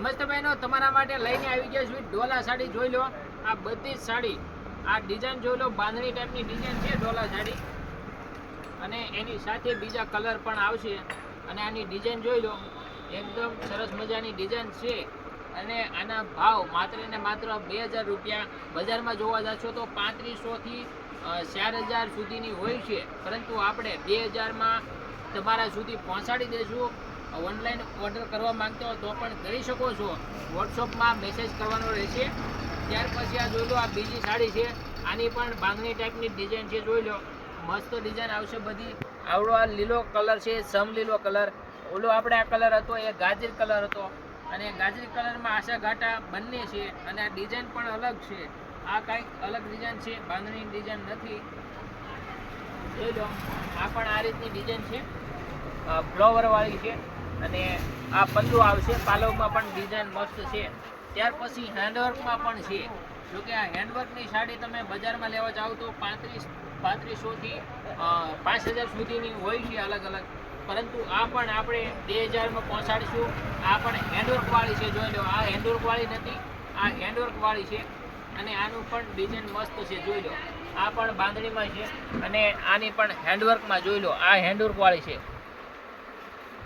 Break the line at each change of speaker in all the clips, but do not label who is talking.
નમસ્તે બહેનો, તમારા માટે લઈને આવી ગયા છું ડોલા સાડી. જોઈ લો, આ બધી જ સાડી. આ ડિઝાઇન જોઈ લો, બાંધણી ટાઈપની ડિઝાઇન છે ડોલા સાડી. અને એની સાથે બીજા કલર પણ આવશે. અને આની ડિઝાઇન જોઈ લો, એકદમ સરસ મજાની ડિઝાઇન છે. અને આના ભાવ માત્ર ને માત્ર બે હજાર રૂપિયા. બજારમાં જોવા જશો તો પાંત્રીસોથી ચાર હજાર સુધીની હોય છે. પરંતુ આપણે બે હજારમાં તમારા સુધી પહોંચાડી દઈશું ઓનલાઈન ઓર્ડર કરવા માંગતો હો તો પણ કરી શકો છો. વોટ્સઅપમાં મેસેજ કરવાનો રહેશે. ત્યાર પછી આ જોઈ લો, આ બીજી સાડી છે. આની પણ બાંધણી ટાઈપની ડિઝાઇન છે, જોઈ લો. મસ્ત ડિઝાઇન આવશે બધી. આવડો આ લીલો કલર છે, સમ લીલો કલર ઓલો આપણે આ કલર હતો, એ ગાજર કલર હતો. અને ગાજરી કલરમાં આશા ઘાટા બંને છે અને આ ડિઝાઇન પણ અલગ છે. આ કાંઈક અલગ ડિઝાઇન છે, બાંધણી ડિઝાઇન નથી. જોઈ લો, આ પણ આ રીતની ડિઝાઇન છે. ફ્લોવરવાળી છે. અને આ પલ્લુ આવશે. પાલવમાં પણ ડિઝાઇન મસ્ત છે. ત્યાર પછી હેન્ડવર્કમાં પણ છે. જોકે આ હેન્ડવર્કની સાડી તમે બજારમાં લેવા જાઓ તો પાંત્રીસ, પાંત્રીસોથી પાંચ હજાર સુધીની હોય છે અલગ અલગ. પરંતુ આ પણ આપણે બે હજારમાં પહોંચાડીશું. આ પણ હેન્ડવર્કવાળી છે. જોઈ લો, આ હેન્ડવર્કવાળી નથી, આ હેન્ડવર્કવાળી છે. અને આનું પણ ડિઝાઇન મસ્ત છે. જોઈ લો, આ પણ બાંધણીમાં છે. અને આની પણ હેન્ડવર્કમાં જોઈ લો, આ હેન્ડવર્કવાળી છે.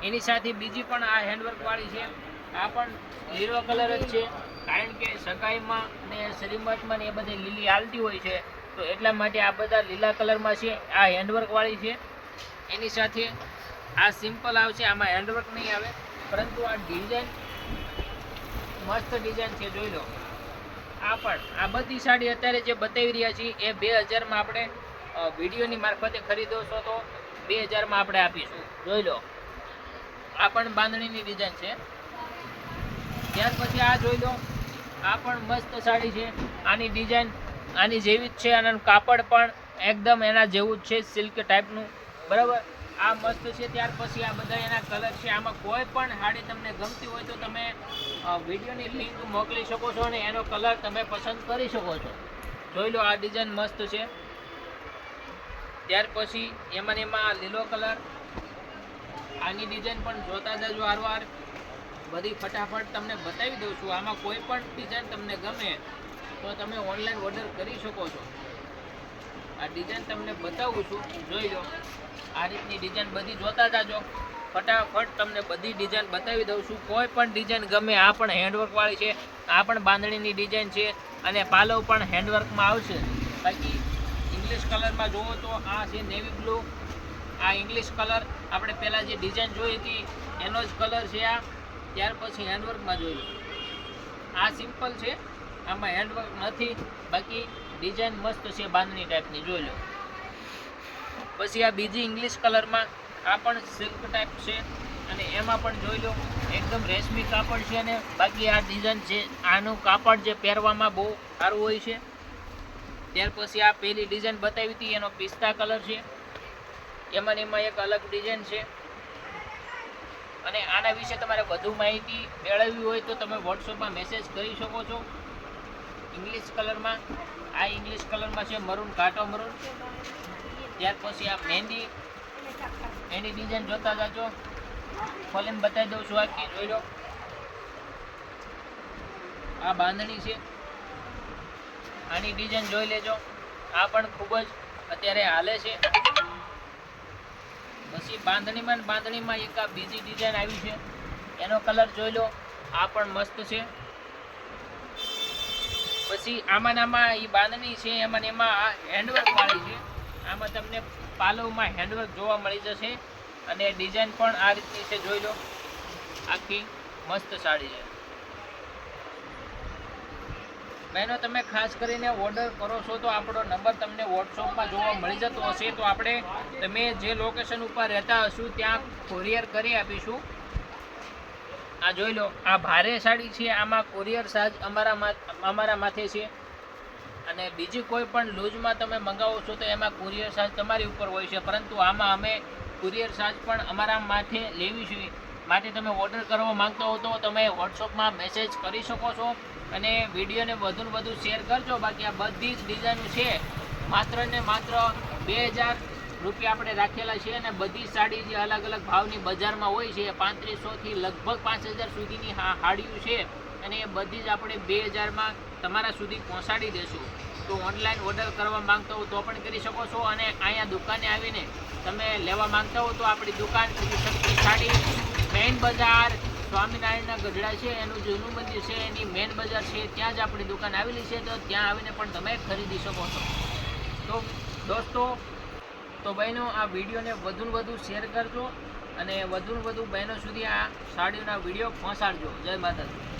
એની સાથે બીજી પણ આ હેન્ડવર્ક વાળી છે. આ પણ લીલો કલર જ છે. કારણ કે સગાઈમાં ને શ્રીમતમાં ને એ બધી લીલી હાલતી હોય છે. તો એટલા માટે આ બધા લીલા કલરમાં છે. આ હેન્ડવર્ક વાળી છે. એની સાથે આ સિમ્પલ આવશે આમાં હેન્ડવર્ક નહીં આવે. પરંતુ આ ડિઝાઇન મસ્ત ડિઝાઇન છે. જોઈ લો. આ પણ આ બધી સાડી અત્યારે જે બતાવી રહ્યા છીએ, એ બે હજારમાં આપણે વિડીયોની મારફતે ખરીદો છો તો બે હજારમાં આપણે આપીશું. જોઈ લો. આ પણ બાંધણીની ડિઝાઇન છે. ત્યાર પછી આ જોઈ લો, આ પણ મસ્ત સાડી છે. આની ડિઝાઇન આની જેવી જ છે, અને કાપડ પણ એકદમ એના જેવું જ છે સિલ્ક ટાઈપનું બરાબર? આ મસ્ત છે. ત્યાર પછી આ બધા એના કલર છે. આમાં કોઈ પણ સાડી તમને ગમતી હોય તો તમે વિડીયોની લિંક મોકલી શકો છો અને એનો કલર તમે પસંદ કરી શકો છો. જોઈ લો, આ ડિઝાઇન મસ્ત છે. ત્યાર પછી એમાં એમાં લીલો કલર આની ડિઝાઇન પણ જોતા જજો વારવાર બધી ફટાફટ તમને બતાવી દઉં છું. આમાં કોઈ પણ ડિઝાઇન તમને ગમે તો તમે ઓનલાઈન ઓર્ડર કરી શકો છો. આ ડિઝાઇન તમને બતાવું છું. જોઈ લો. આ રીતની ડિઝાઇન બધી જોતા જાજો. ફટાફટ તમને બધી ડિઝાઇન બતાવી દઉં છું. કોઈ પણ ડિઝાઇન ગમે, આ પણ હેન્ડવર્ક વાળી છે, આ પણ બાંધણીની ડિઝાઇન છે અને પાલવ પણ હેન્ડવર્કમાં આવશે. બાકી ઇંગ્લિશ કલરમાં જુઓ તો આ છે નેવી બ્લુ આ ઇંગ્લિશ કલર આપણે પહેલાં જે ડિઝાઇન જોઈ હતી, એનો જ કલર છે આ. ત્યાર પછી હેન્ડવર્કમાં જોયું આ સિમ્પલ છે, આમાં હેન્ડવર્ક નથી. બાકી ડિઝાઇન મસ્ત છે બાંધણી ટાઈપની જોઈ લો. પછી આ બીજી ઇંગ્લિશ કલરમાં આ પણ સિલ્ક ટાઈપ છે અને એમાં પણ જોઈ લો, એકદમ રેશમી કાપડ છે અને બાકી આ ડિઝાઇન છે આનું કાપડ જે પહેરવામાં બહુ સારું હોય છે. ત્યાર પછી આ પહેલી ડિઝાઇન બતાવી હતી, એનો પિસ્તા કલર છે. એમાં એમાં એક અલગ ડિઝાઇન છે. અને આના વિશે તમારે વધુ માહિતી મેળવવી હોય તો તમે વોટ્સઅપમાં મેસેજ કરી શકો છો. ઇંગ્લિશ કલરમાં આ ઇંગ્લિશ કલરમાં છે મરૂન ઘાટો મરૂન ત્યાર પછી આ મહેંદી. એની ડિઝાઇન જોતા જાજો. ખોલીને બતાવી દઉં છું આખી, જોઈ લો. આ બાંધણી છે. આની ડિઝાઇન જોઈ લેજો. આ પણ ખૂબ જ અત્યારે હાલે છે. પછી બાંધણીમાં બાંધણીમાં એક આ બીજી ડિઝાઇન આવી છે. એનો કલર જોઈ લો, આ પણ મસ્ત છે. પછી આમાં આમાં એ બાંધણી છે, એમાં એમાં હેન્ડવર્ક વાળી છે. આમાં તમને પાલવમાં હેન્ડવર્ક જોવા મળી જશે. અને ડિઝાઇન પણ આ રીતની છે, જોઈ લો. આખી મસ્ત સાડી છે. બહેનો, તમે ખાસ કરીને ઓર્ડર કરો છો તો આપણો નંબર તમને વોટ્સઅપમાં જોવા મળી જતો હશે. તો આપણે તમે જે લોકેશન ઉપર રહેતા હશું, ત્યાં કોરિયર કરી આપીશું. આ જોઈ લો, આ ભારે સાડી છે, આમાં કોરિયર ચાર્જ અમારા અમારા માથે છે. અને બીજી કોઈ પણ લૂઝમાં તમે મંગાવો છો તો એમાં કુરિયર ચાર્જ તમારી ઉપર હોય છે. પરંતુ આમાં અમે કુરિયર ચાર્જ પણ અમારા માથે લેવી છે. માટે તમે ઓર્ડર કરવા માંગતો હો તો તમે વોટ્સઅપમાં મેસેજ કરી શકો છો અને વિડીયોને વધુ ને વધુ શેર કરજો. બાકી આ બધી જ ડિઝાઇનો છે. માત્ર ને માત્ર બે હજાર રૂપિયા આપણે રાખેલા છે અને બધી સાડી જે અલગ અલગ ભાવની બજારમાં હોય છે પાંત્રીસોથી લગભગ પાંચ હજાર સુધીની હાડીઓ છે અને એ બધી જ આપણે બે હજારમાં તમારા સુધી પહોંચાડી દેશું. તો ઓનલાઈન ઓર્ડર કરવા માંગતા હો તો પણ કરી શકો છો અને અહીંયા દુકાને આવીને તમે લેવા માંગતા હો તો આપણી દુકાન સાડી. મેઇન બજાર, સ્વામિનારાયણના ગઢડા છે, એનું જૂનું મંદિર છે, એની મેઇન બજાર છે, ત્યાં જ આપણી દુકાન આવેલી છે, તો ત્યાં આવીને પણ તમે ખરીદી શકો છો. તો દોસ્તો, તો બહેનો, આ વિડીયોને વધુ ને વધુ શેર કરજો અને વધુ ને વધુ બહેનો સુધી આ સાડીઓના વીડિયો પહોંચાડજો. જય માતાજી.